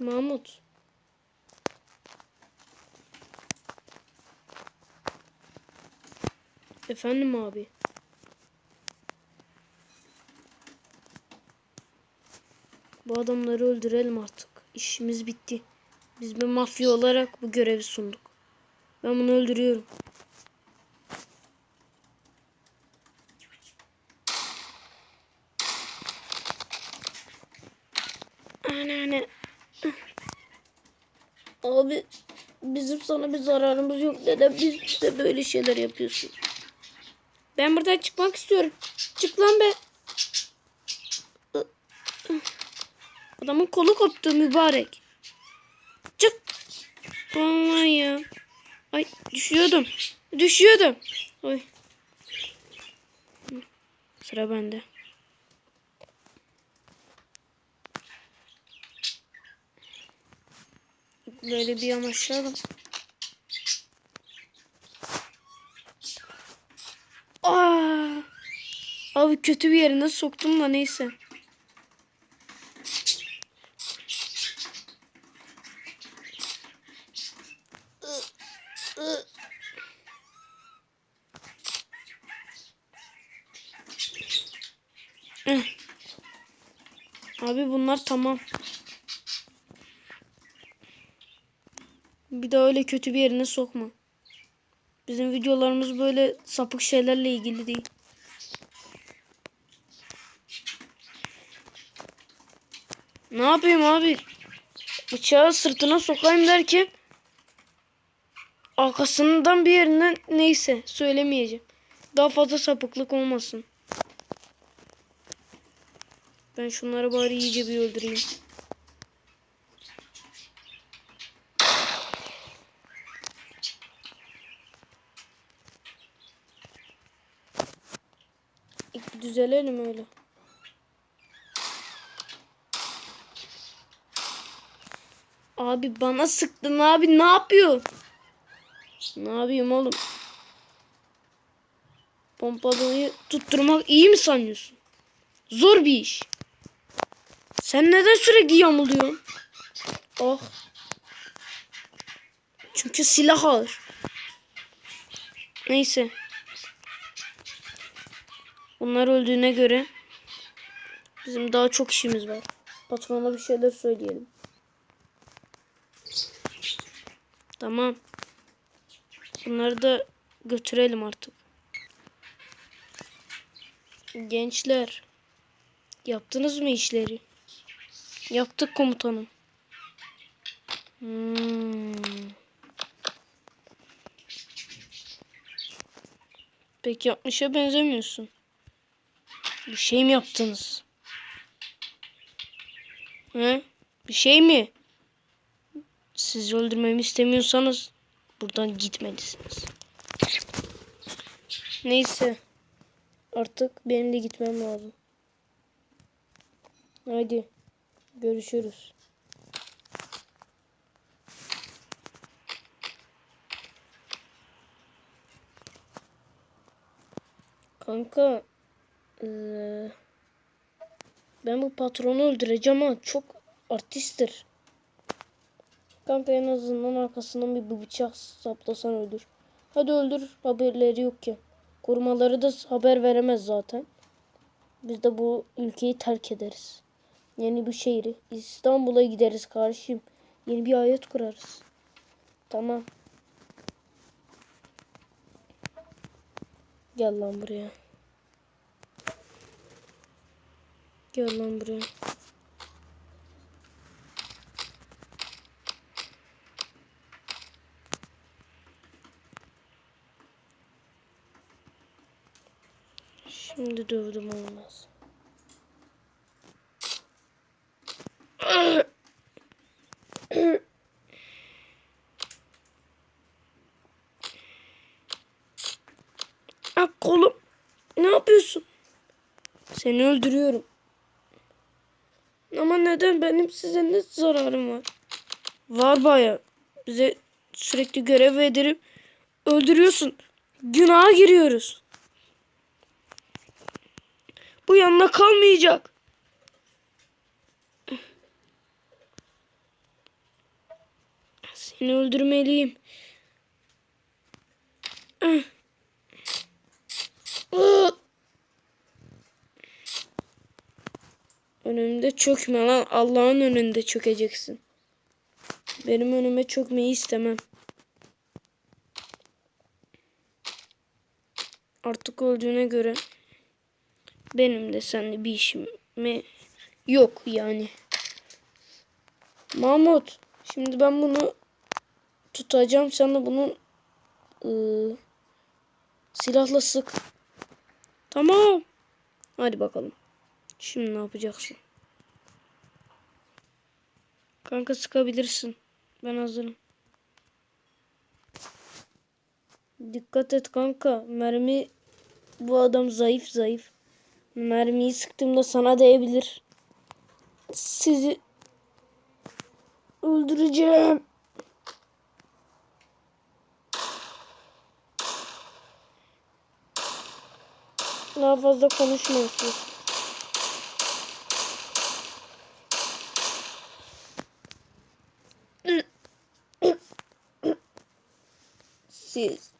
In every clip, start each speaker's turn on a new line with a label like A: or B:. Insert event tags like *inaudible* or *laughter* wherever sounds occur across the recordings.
A: Mahmut. Efendim abi. Bu adamları öldürelim artık. İşimiz bitti. Biz bir mafya olarak bu görevi sunduk. Ben bunu öldürüyorum. Anneanne. Abi bizim sana bir zararımız yok. Neden biz de böyle şeyler yapıyorsun? Ben buradan çıkmak istiyorum. Çık lan be. Adamın kolu koptu mübarek. Çık. Aman ya. Ay düşüyordum. Düşüyordum. Oy. Sıra bende. Böyle bir yanaşalım. Aa! Abi kötü bir yerine soktum da neyse. Abi bunlar tamam. Bir daha öyle kötü bir yerine sokma. Bizim videolarımız böyle sapık şeylerle ilgili değil. Ne yapayım abi? Bıçağı sırtına sokayım derken arkasından bir yerinden neyse söylemeyeceğim. Daha fazla sapıklık olmasın. Ben şunları bari iyice bir öldüreyim. Düzelelim öyle. Abi bana sıktın abi ne yapıyor? Ne yapayım oğlum? Pompalıyı tutturmak iyi mi sanıyorsun? Zor bir iş. Sen neden sürekli yamuluyorsun? Oh. Çünkü silah ağır. Neyse. Bunlar öldüğüne göre bizim daha çok işimiz var. Patrona bir şeyler söyleyelim. Tamam. Bunları da götürelim artık. Gençler. Yaptınız mı işleri? Yaptık komutanım. Hmm. Pek yapmışa benzemiyorsun. Bir şey mi yaptınız? He? Bir şey mi? Sizi öldürmemi istemiyorsanız buradan gitmelisiniz. Neyse. Artık benim de gitmem lazım. Haydi. Görüşürüz. Kanka eee, ben bu patronu öldüreceğim ama çok artisttir. Kanka en azından arkasından bir bıçak saplasan öldür. Hadi öldür haberleri yok ki. Korumaları da haber veremez zaten. Biz de bu ülkeyi terk ederiz. Yeni bir şehri. İstanbul'a gideriz kardeşim. Yeni bir hayat kurarız. Tamam. Gel lan buraya. Gel lan buraya. Şimdi dövdüm olmaz. Ah kolum. Ne yapıyorsun? Seni öldürüyorum. Ama neden benim size ne zararım var? Var baya. Bize sürekli görev verdirip öldürüyorsun. Günaha giriyoruz. Bu yanına kalmayacak. Seni öldürmeliyim. Önümde çökme lan. Allah'ın önünde çökeceksin. Benim önüme çökmeyi istemem. Artık öldüğüne göre benim de seninle bir işim mi yok yani. Mahmut, şimdi ben bunu tutacağım. Sen de bunu ıı, silahla sık. Tamam. Hadi bakalım. Şimdi ne yapacaksın? Kanka sıkabilirsin. Ben hazırım. Dikkat et kanka. Mermi bu adam zayıf zayıf. Mermiyi sıktığımda sana değebilir. Sizi öldüreceğim. Daha fazla konuşmuyorsunuz. Siz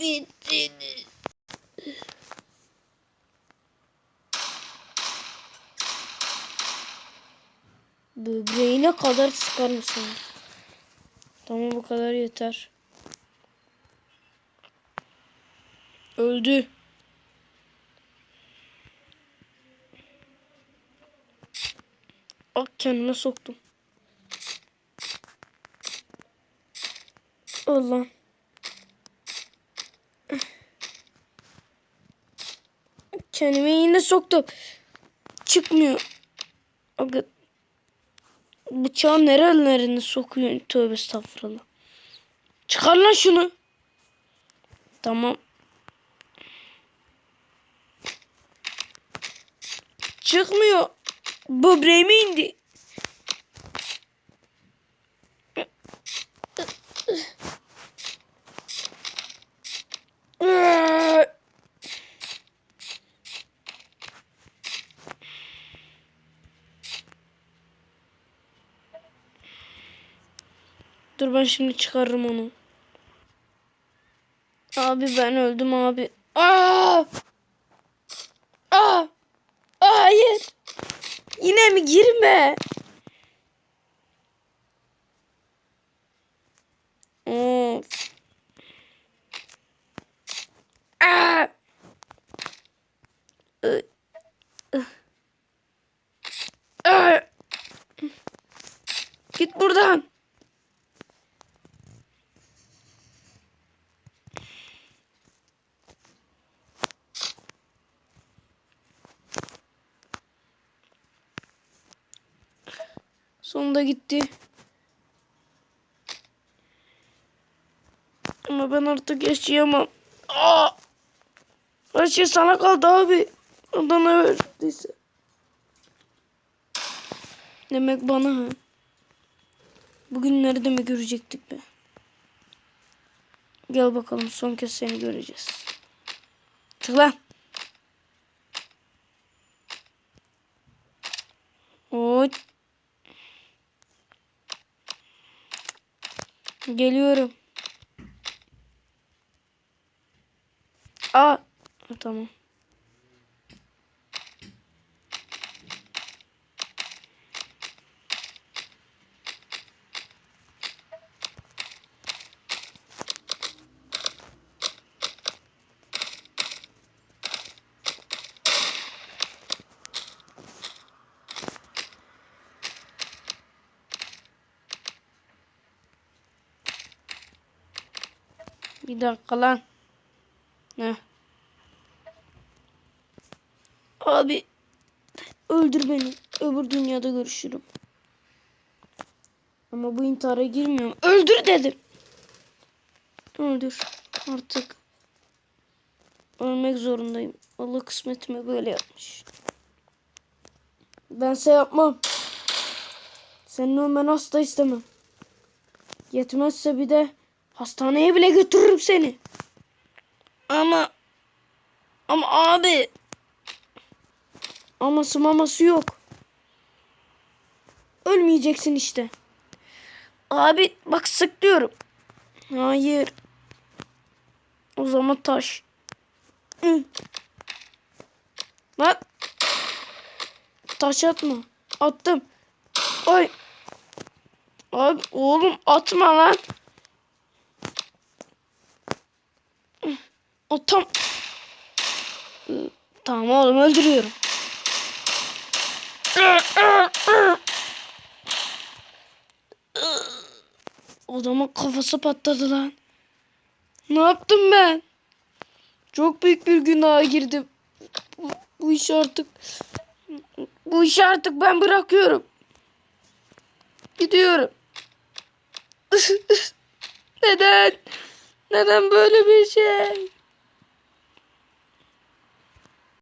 A: bittiniz. Böbreğine kadar sıkar mısın? Tamam bu kadar yeter. Öldü. Ak kendime soktum. Allah. Kendime yine soktum. Çıkmıyor. Aga. Bıçağı nerelerine sokuyor? Tövbe estağfurullah. Çıkar lan şunu. Tamam. Çıkmıyor. Böbreğime indi. Dur ben şimdi çıkarırım onu. Abi ben öldüm abi. Aa! Aa! Hayır. Yine mi girme? Of. Aa! Ih. Ih. Aa! Git buradan. Sonunda gitti. Ama ben artık yaşayamam. Aa! Her şey sana kaldı abi. Ondan öldüyse. Demek bana ha. Bugünleri de mi görecektik be? Gel bakalım son kez seni göreceğiz. Çık lan. Oy. Geliyorum. Aa, tamam. Bir dakika lan. Ne? Abi öldür beni. Öbür dünyada görüşürüm. Ama bu intihara girmiyorum. Öldür dedim. Öldür. Artık ölmek zorundayım. Allah kısmetime böyle yapmış. Bense yapmam. Senin ölmeni asla istemem. Yetmezse bir de hastaneye bile götürürüm seni. Ama ama abi aması maması yok. Ölmeyeceksin işte. Abi bak sıklıyorum. Hayır. O zaman taş. Lan. Taş atma. Attım. Ay. Abi oğlum atma lan. Atam. Tamam oğlum öldürüyorum. Adamın kafası patladı lan. Ne yaptım ben? Çok büyük bir günaha girdim. Bu, bu işi artık bu işi artık ben bırakıyorum. Gidiyorum. *laughs* Neden? Neden böyle bir şey?